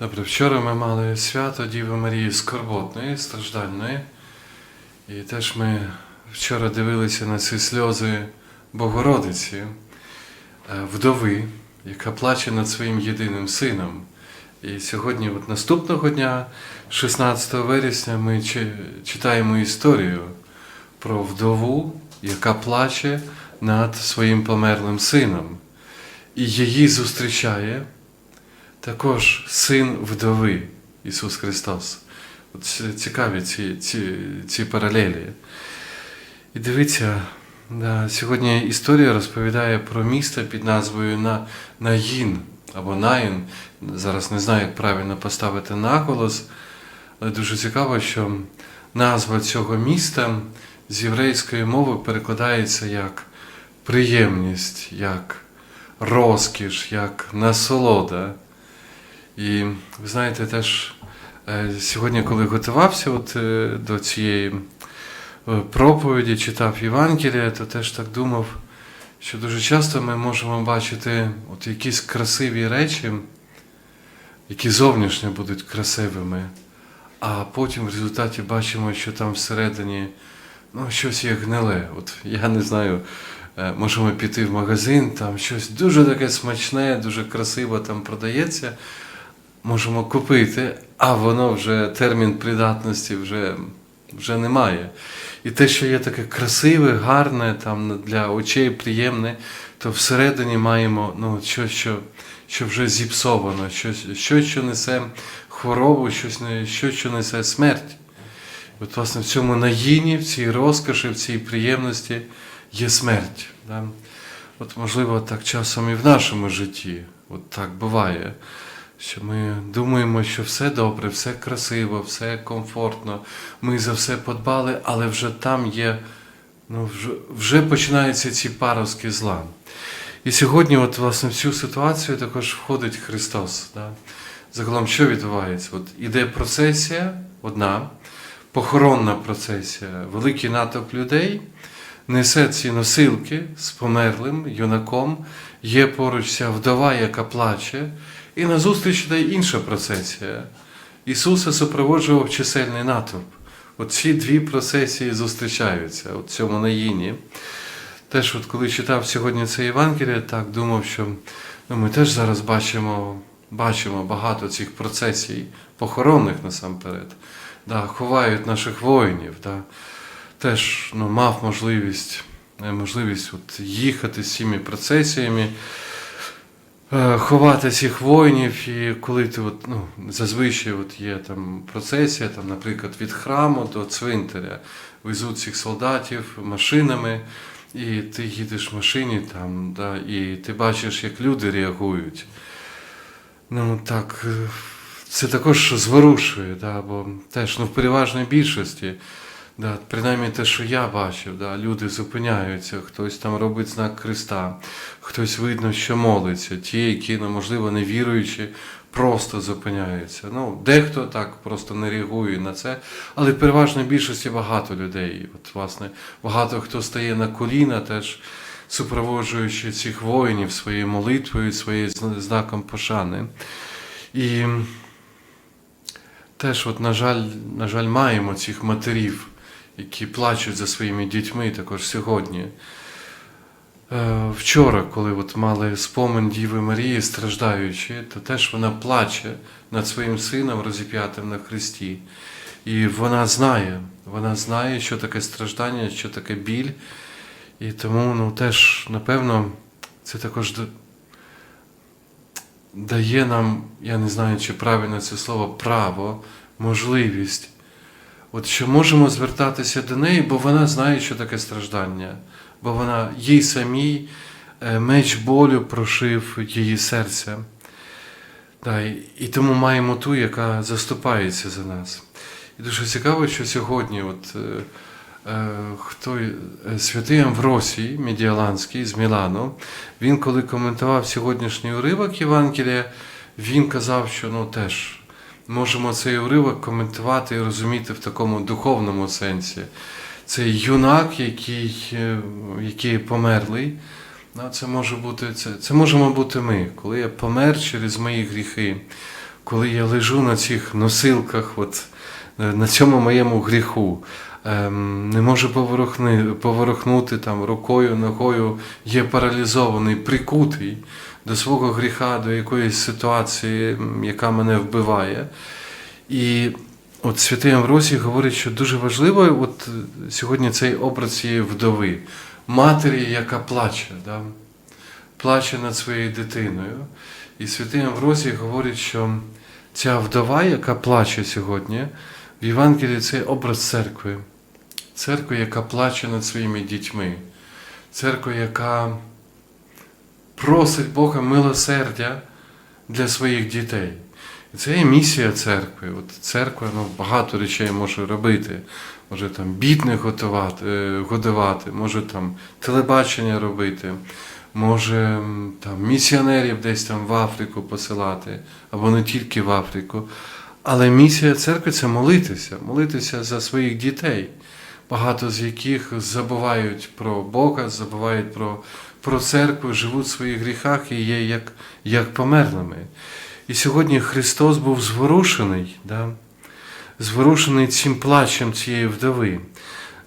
Добре, вчора ми мали свято Діви Марії Скорботної, страждальної. І теж ми вчора дивилися на ці сльози Богородиці, е, вдови, яка плаче над своїм єдиним сином. І сьогодні, от наступного дня, 16 вересня, ми читаємо історію про вдову, яка плаче над своїм померлим сином. І її зустрічає також син вдови Ісус Христос. От цікаві ці, ці, ці паралелі. І дивіться, да, сьогодні історія розповідає про місто під назвою На- Наїн або Наїн. Зараз не знаю, як правильно поставити наголос, але дуже цікаво, що назва цього міста з єврейської мови перекладається як приємність, як розкіш, як насолода. І ви знаєте, теж е, сьогодні, коли готувався от, е, до цієї е, проповіді, читав Євангелія, то теж так думав, що дуже часто ми можемо бачити от якісь красиві речі, які зовнішньо будуть красивими, а потім в результаті бачимо, що там всередині ну, щось є гниле. От я не знаю, можемо піти в магазин, там щось дуже таке смачне, дуже красиво там продається. Можемо купити, а воно вже термін придатності вже, вже немає. І те, що є таке красиве, гарне, там для очей приємне, то всередині маємо ну, щось, що, що вже зіпсовано, щось, щось, що несе хворобу, щось, щось, що несе смерть. От, власне, в цьому наїні, в цій розкоші, в цій приємності є смерть. Да? От, можливо, так часом і в нашому житті. От так буває. Що ми думаємо, що все добре, все красиво, все комфортно, ми за все подбали, але вже там є, ну, вже, вже починаються ці пароски зла. І сьогодні, от, власне, в цю ситуацію також входить Христос. Да? Загалом, що відбувається? От іде процесія одна, похоронна процесія, великий натовп людей, несе ці носилки з померлим юнаком, є поруч ця вдова, яка плаче, і назустріч йде інша процесія. Ісуса супроводжував чисельний натовп. От ці дві процесії зустрічаються у цьому наїні. Теж, от коли читав сьогодні це Євангеліє, так думав, що ну, ми теж зараз бачимо, бачимо багато цих процесій, похоронних насамперед. Да, ховають наших воїнів. Да. Теж ну, мав можливість, е, можливість от їхати з цими процесіями, ховати цих воїнів, і коли ти от, ну, зазвичай от є там процесія, там, наприклад, від храму до цвинтаря, везуть цих солдатів машинами, і ти їдеш в машині, там, да, і ти бачиш, як люди реагують. Ну так, е, це також зворушує, да, бо теж ну, в переважній більшості. Да, принаймні те, що я бачив, да, люди зупиняються, хтось там робить знак Христа, хтось видно, що молиться, ті, які, ну, можливо, не віруючи, просто зупиняються. Ну, дехто так просто не реагує на це, але в переважній більшості багато людей. От, власне, багато хто стає на коліна, теж супроводжуючи цих воїнів своєю молитвою, своїм знаком пошани. І теж, от, на жаль, на жаль, маємо цих матерів, які плачуть за своїми дітьми також сьогодні. Е, Вчора, коли от мали спомин Діви Марії, страждаючи, то теж вона плаче над своїм сином, розіп'ятим на хресті. І вона знає, вона знає, що таке страждання, що таке біль. І тому ну, теж, напевно, це також дає нам, я не знаю, чи правильно це слово, право, можливість, от що можемо звертатися до неї, бо вона знає, що таке страждання, бо вона їй самій е, меч болю прошив її серце. І, тому маємо ту, яка заступається за нас. І дуже цікаво, що сьогодні, от, е, е, хто, святий Амвросій Медіаланський з Мілану, він, коли коментував сьогоднішній уривок Євангелія, він казав, що ну, теж можемо цей уривок коментувати і розуміти в такому духовному сенсі. Це юнак, який, е, який померлий. Ну, це може бути це, це можемо бути ми, коли я помер через мої гріхи, коли я лежу на цих носилках, от, е, на цьому моєму гріху, не можу поворухни, поворухнути там рукою, ногою, є паралізований, прикутий до свого гріха, до якоїсь ситуації, яка мене вбиває. І от святий Амвросій говорить, що дуже важливо от е, сьогодні цей образ цієї вдови, матері, яка плаче, да? плаче над своєю дитиною. І святий Амвросій говорить, що ця вдова, яка плаче сьогодні, в Євангелії це образ церкви. Церкви, яка плаче над своїми дітьми. Церква, яка просить Бога милосердя для своїх дітей. І це є місія церкви. От церква ну, багато речей може робити. Може там бідних готувати, е, годувати, може там телебачення робити, може там місіонерів десь там в Африку посилати, або не тільки в Африку. Але місія церкви це молитися, молитися за своїх дітей, багато з яких забувають про Бога, забувають про, про церкву, живуть в своїх гріхах і є як, як померлими. І сьогодні Христос був зворушений, да? зворушений цим плачем цієї вдови.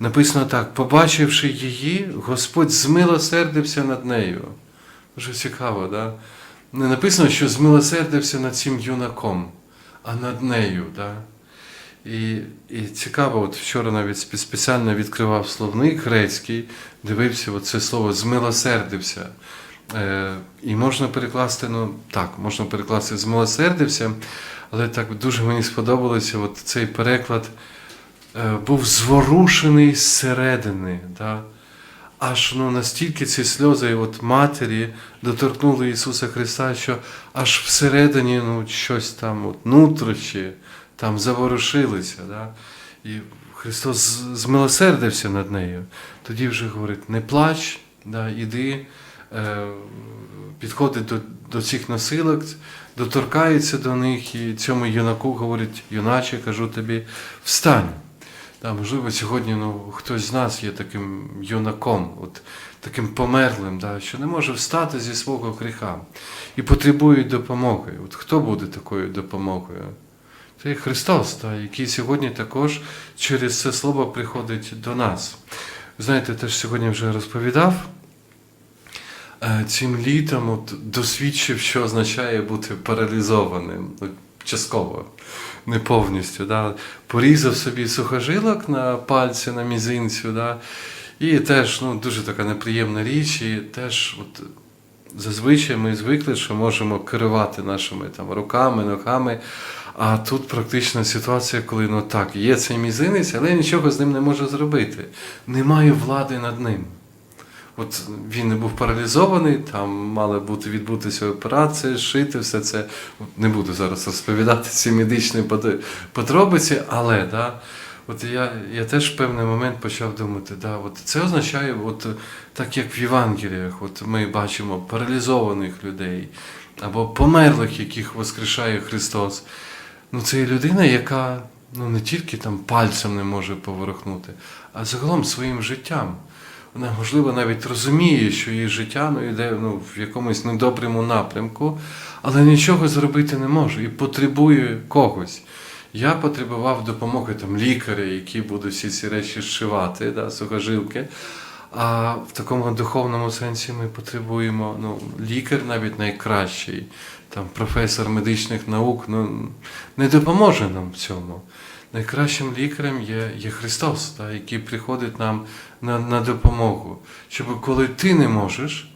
Написано так: побачивши її, Господь змилосердився над нею. Дуже цікаво, да? не написано, що змилосердився над цим юнаком, а над нею. Да? І, і цікаво, от вчора навіть спеціально відкривав словник грецький, дивився це слово змилосердився. Е, і можна перекласти, ну так, можна перекласти змилосердився, але так дуже мені сподобалося от цей переклад е, був зворушений зсередини. Да? Аж ну, настільки ці сльози от матері доторкнули Ісуса Христа, що аж всередині ну, щось там, от, нутрощі, там заворушилися. Да? І Христос змилосердився над нею. Тоді вже говорить: не плач, да, іди, е, підходить до, до цих носилок, доторкається до них, і цьому юнаку говорить, юначе, кажу тобі, встань. Да, можливо, сьогодні ну, хтось з нас є таким юнаком, от, таким померлим, да, що не може встати зі свого гріха і потребує допомоги. От хто буде такою допомогою? Це Христос, да, який сьогодні також через це слово приходить до нас. Знаєте, теж сьогодні вже розповідав. е, Цим літом от, досвідчив, що означає бути паралізованим ну, частково, не повністю. Да? Порізав собі сухожилок на пальці, на мізинцю. Да? І теж ну, дуже така неприємна річ, і теж от, зазвичай ми звикли, що можемо керувати нашими там, руками, ногами. А тут практична ситуація, коли ну так, є цей мізинець, але я нічого з ним не можу зробити. Немає влади над ним. От він був паралізований, там мала бути відбутися операція, шити, все це. Не буду зараз розповідати ці медичні подробиці, але да, от я, я теж в певний момент почав думати, да, от це означає, от, так як в Євангеліях, от ми бачимо паралізованих людей або померлих, яких воскрешає Христос. Ну, це є людина, яка ну, не тільки там пальцем не може поворухнути, а загалом своїм життям. Вона, можливо, навіть розуміє, що її життя ну, йде ну, в якомусь недоброму напрямку, але нічого зробити не може і потребує когось. Я потребував допомоги там, лікаря, які будуть всі ці речі зшивати, да, сухожилки. А в такому духовному сенсі ми потребуємо ну, лікар навіть найкращий, там, професор медичних наук ну, не допоможе нам в цьому. Найкращим лікарем є, є Христос, та, який приходить нам на, на допомогу. Щоб коли ти не можеш,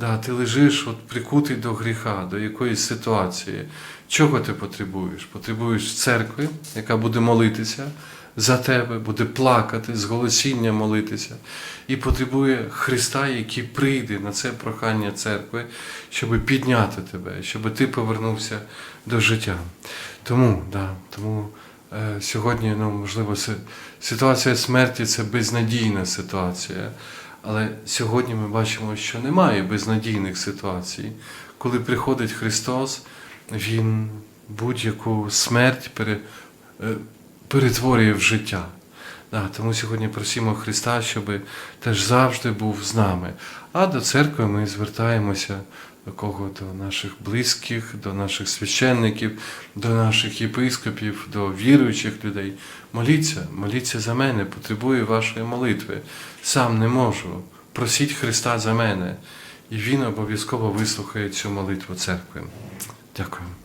да, ти лежиш от, прикутий до гріха, до якоїсь ситуації. Чого ти потребуєш? Потребуєш церкви, яка буде молитися за тебе, буде плакати, з голосіння молитися, і потребує Христа, який прийде на це прохання церкви, щоб підняти тебе, щоб ти повернувся до життя. Тому, да, тому е, сьогодні, ну, можливо, ситуація смерті це безнадійна ситуація. Але сьогодні ми бачимо, що немає безнадійних ситуацій. Коли приходить Христос, Він будь-яку смерть е, перетворює в життя. Да, тому сьогодні просимо Христа, щоб теж завжди був з нами. А до церкви ми звертаємося до кого до наших близьких, до наших священників, до наших єпископів, до віруючих людей. Моліться, моліться за мене, потребую вашої молитви. Сам не можу. Просіть Христа за мене, і Він обов'язково вислухає цю молитву церкви. Дякую.